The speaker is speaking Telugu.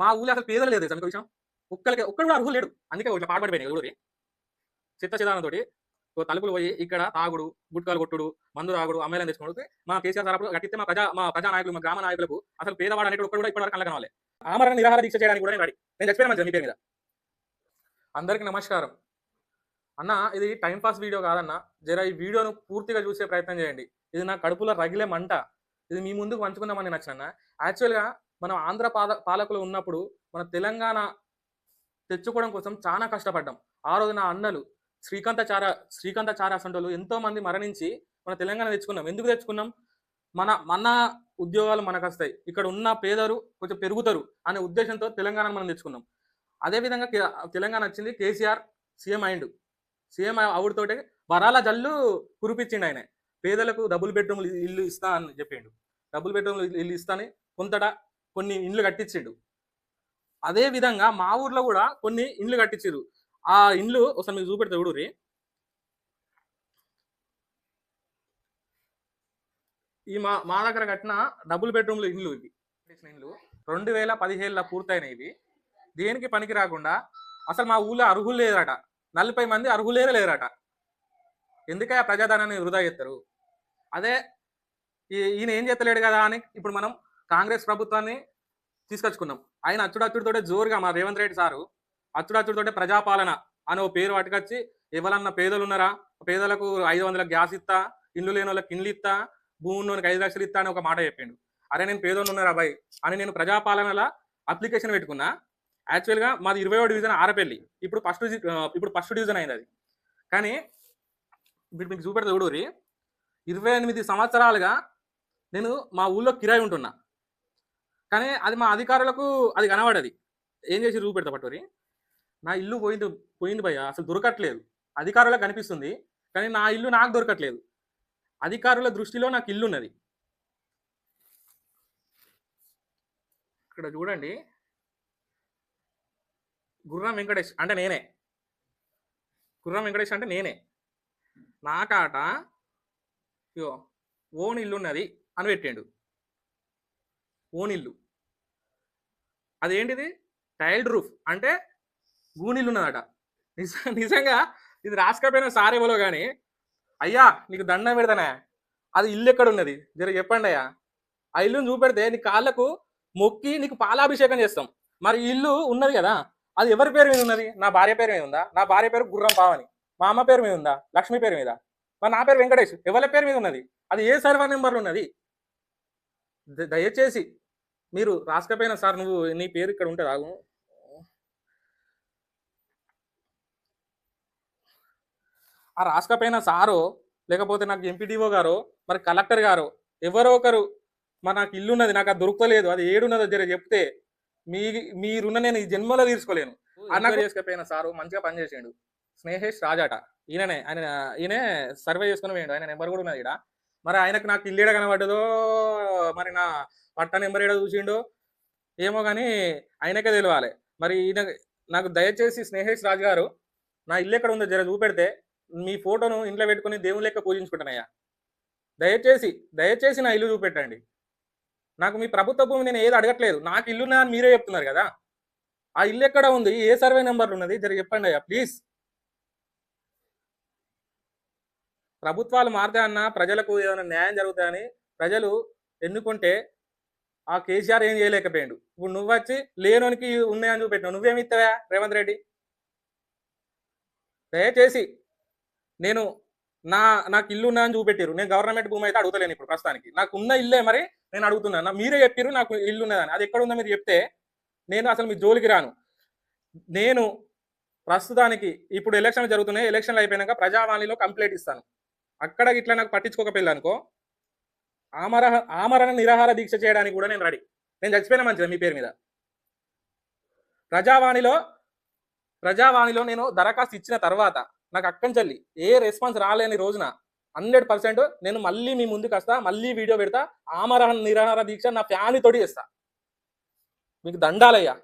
మా ఊళ్ళో అసలు పేదలు లేదు తెలుసా మీకు విషయం? ఒక్కరికి ఒక్కడు కూడా అర్హులు లేడు. అందుకే ఇట్లా పాటుపడిపోయినాయి ఊరికి. చిత్త చిదానంతోటి తలుపులు పోయి ఇక్కడ తాగుడు గుట్కాలు కొట్టుడు మందు తాగుడు అమ్మాయిలను తెచ్చుకోవడం మా కేసీఆర్ సార్ కట్టిస్తే మా ప్రజా మా ప్రజా నాయకులు మా గ్రామ నాయకులకు అసలు పేదవాడు అనేది ఒక్కడు కూడా ఇప్పటివరకు కళ్ళ కనవాలి ఆమరణ నిరాహార దీక్ష చేయడానికి కూడా నేను రెడీ. నేను చచ్చిపోయిన మీ పేరు మీద. అందరికీ నమస్కారం. అన్న ఇది టైం పాస్ వీడియో కాదన్న. జర ఈ వీడియోను పూర్తిగా చూసే ప్రయత్నం చేయండి. ఇది నా కడుపులో రగిలే మంట. ఇది మీ ముందుకు పంచుకుందామని నచ్చిన యాక్చువల్గా మనం ఆంధ్ర పాల పాలకులు ఉన్నప్పుడు మన తెలంగాణ తెచ్చుకోవడం కోసం చాలా కష్టపడ్డాం. ఆ రోజు నా అన్నలు శ్రీకాంతచార శ్రీకాంతచార అసంటోళ్ళు ఎంతో మంది మరణించి మన తెలంగాణ తెచ్చుకున్నాం. ఎందుకు తెచ్చుకున్నాం? మన మన ఉద్యోగాలు మనకు వస్తాయి ఇక్కడ ఉన్న పేదలు కొంచెం పెరుగుతారు అనే ఉద్దేశంతో తెలంగాణ మనం తెచ్చుకున్నాం. అదేవిధంగా తెలంగాణ వచ్చింది కేసీఆర్ సీఎం అయిండు. సీఎం అవుడితోటే వరాల జల్లు కురిపించిండు ఆయన. పేదలకు డబుల్ బెడ్రూమ్లు ఇల్లు ఇస్తా అని చెప్పిండు. డబుల్ బెడ్రూమ్లు ఇల్లు ఇస్తాని కొంతట కొన్ని ఇండ్లు కట్టించిండు. అదే విధంగా మా ఊర్లో కూడా కొన్ని ఇండ్లు కట్టించారు. ఆ ఇండ్లు ఒకసారి మీకు చూపెడతా చూడుర్రి. ఈ మా మా దగ్గర కట్టిన డబుల్ బెడ్రూమ్లు ఇండ్లు ఇవి. కట్టించిన ఇండ్లు రెండు వేల పదిహేనులో పూర్తయినాయి ఇవి. దేనికి పనికి రాకుండా అసలు మా ఊళ్ళో అర్హులు లేరట. నలభై మంది అర్హులే లేరట. ఎందుకే ఆ ప్రజాధనాన్ని వృధా చేస్తారు అదే ఈ- ఈయన ఏం చేస్తలేడు కదా అని ఇప్పుడు మనం కాంగ్రెస్ ప్రభుత్వాన్ని తీసుకొచ్చుకున్నాం. ఆయన అచ్చుడు జోరుగా మా రేవంత్ రెడ్డి సారు అచ్చుడు ప్రజాపాలన అనే ఓ పేరు పట్టుకొచ్చి ఎవరన్నా పేదలు ఉన్నారా పేదలకు ఐదు వందల గ్యాస్ ఇస్తా ఇల్లు లేని వాళ్ళకి ఇండ్లు ఇస్తా భూమి ఉన్నోనికి ఐదు లక్షలు ఇస్తా అని ఒక మాట చెప్పిండు. అరే నేను పేదోళ్ళు ఉన్నారా బాయ్ అని నేను ప్రజాపాలనలా అప్లికేషన్ పెట్టుకున్నా. యాక్చువల్గా మాది ఇరవై డివిజన్ ఆరపల్లి. ఇప్పుడు ఫస్ట్ ఇప్పుడు ఫస్ట్ డివిజన్ అయింది అది. కానీ ఇప్పుడు మీకు చూపెడతా చూడూరి ఇరవై ఎనిమిది సంవత్సరాలుగా నేను మా ఊళ్ళో కిరాయి ఉంటున్నా. కానీ అది మా అధికారులకు అది కనబడది. ఏం చేసి చూపెడతా పట్టూరి నా ఇల్లు పోయింది పోయింది భయ్య అసలు దొరకట్లేదు. అధికారులకు కనిపిస్తుంది కానీ నా ఇల్లు నాకు దొరకట్లేదు. అధికారుల దృష్టిలో నాకు ఇల్లు ఉన్నది ఇక్కడ చూడండి. గుర్రం వెంకటేష్ అంటే నేనే. గుర్రం వెంకటేష్ అంటే నేనే. నా కాట ఓన్ ఇల్లు ఉన్నది అని పెట్టిండు. ఓన్ ఇల్లు అదేంటిది? Tiled roof. అంటే గూనిల్లు ఉన్నదట నిజ నిజంగా ఇది రాసుకపోయిన సారేవలో కానీ అయ్యా నీకు దండం పెడతానే. అది ఇల్లు ఎక్కడ ఉన్నది జర చెప్పండి అయ్యా. ఆ ఇల్లు చూపెడితే నీ కాళ్ళకు మొక్కి నీకు పాలాభిషేకం చేస్తాం. మరి ఇల్లు ఉన్నది కదా అది ఎవరి పేరు మీద ఉన్నది? నా భార్య పేరు మీద ఉందా? నా భార్య పేరు గుర్రం పావని. మా అమ్మ పేరు మీద ఉందా? లక్ష్మి పేరు మీద. మరి నా పేరు వెంకటేష్. ఎవరి పేరు మీద ఉన్నది? అది ఏ సర్వర్ నెంబర్లో ఉన్నది? దయచేసి మీరు రాసుకపోయినా సార్ నువ్వు నీ పేరు ఇక్కడ ఉంటుంది ఆగు ఆ రాసుకపోయిన సారో లేకపోతే నాకు ఎంపీడీఓ గారో మరి కలెక్టర్ గారో ఎవరో ఒకరు మరి నాకు ఇల్లు ఉన్నది నాకు అది దొరకలేదు అది ఏడున్నదో జర చెప్తే మీ మీరున్న నేను ఈ జన్మలో తీర్చుకోలేను. అన్నగా చేసుకపోయిన సారు మంచిగా పనిచేసిండు స్నేహేష్ రాజాట. ఈయననే ఆయన ఈయనే సర్వే చేసుకుని పోయిండు. ఆయన నెంబర్ కూడా ఉన్నది ఈడ. మరి ఆయనకు నాకు ఇల్లు కనబడ్డదో మరి నా పట్ట నెంబర్ ఏడ చూసిండో ఏమో కానీ ఆయనకే తెలియాలి మరి ఈయన నాకు దయచేసి స్నేహేష్ రాజు గారు నా ఇల్లు ఎక్కడ ఉందో జర చూపెడితే మీ ఫోటోను ఇంట్లో పెట్టుకుని దేవుని లెక్క పూజించుకుంటానయ్యా. దయచేసి దయచేసి నా ఇల్లు చూపెట్టండి. నాకు మీ ప్రభుత్వ భూమి నేను ఏది అడగట్లేదు. నాకు ఇల్లు అని మీరే చెప్తున్నారు కదా. ఆ ఇల్లు ఎక్కడ ఉంది? ఏ సర్వే నెంబర్ ఉన్నది? జర చెప్పండి అయ్యా ప్లీజ్. ప్రభుత్వాలు మారితే అన్న ప్రజలకు ఏమైనా న్యాయం జరుగుతాయని ప్రజలు ఎన్నుకుంటే ఆ కేసీఆర్ ఏం చేయలేకపోయాడు. ఇప్పుడు నువ్వు వచ్చి లేనోనికి ఉన్నాయని చూపెట్టినావు. నువ్వేమి ఇస్తావా రేవంత్ రెడ్డి? దయచేసి నేను నా నాకు ఇల్లు ఉన్నా అని చూపెట్టారు నేను గవర్నమెంట్ భూమి అయితే అడుగుతలేను ఇప్పుడు ప్రస్తుతానికి. నాకు ఉన్న ఇల్లే మరి నేను అడుగుతున్నాను మీరే చెప్పారు నాకు ఇల్లు ఉన్నదని. అది ఎక్కడ ఉందో మీరు చెప్తే నేను అసలు మీ జోలికి రాను. నేను ప్రస్తుతానికి ఇప్పుడు ఎలక్షన్ జరుగుతున్నాయి. ఎలక్షన్లు అయిపోయినాక ప్రజావాణిలో కంప్లైంట్ ఇస్తాను. అక్కడ ఇట్లా నాకు పట్టించుకోకపోయింది అనుకో ఆమర ఆమరణ నిరాహార దీక్ష చేయడానికి కూడా నేను రెడీ నేను చచ్చిపోయినా మంచిది మీ పేరు మీద? ప్రజావాణిలో ప్రజావాణిలో నేను దరఖాస్తు ఇచ్చిన తర్వాత నాకు అక్కంచెల్లి ఏ రెస్పాన్స్ రాలేని రోజున హండ్రెడ్ పర్సెంట్ నేను మళ్ళీ మీ ముందుకు వస్తా మళ్ళీ వీడియో పెడతా ఆమరణ నిరాహార దీక్ష నా ఫ్యామిలీ తోటి చేస్తా. మీకు దండాలయ్యా.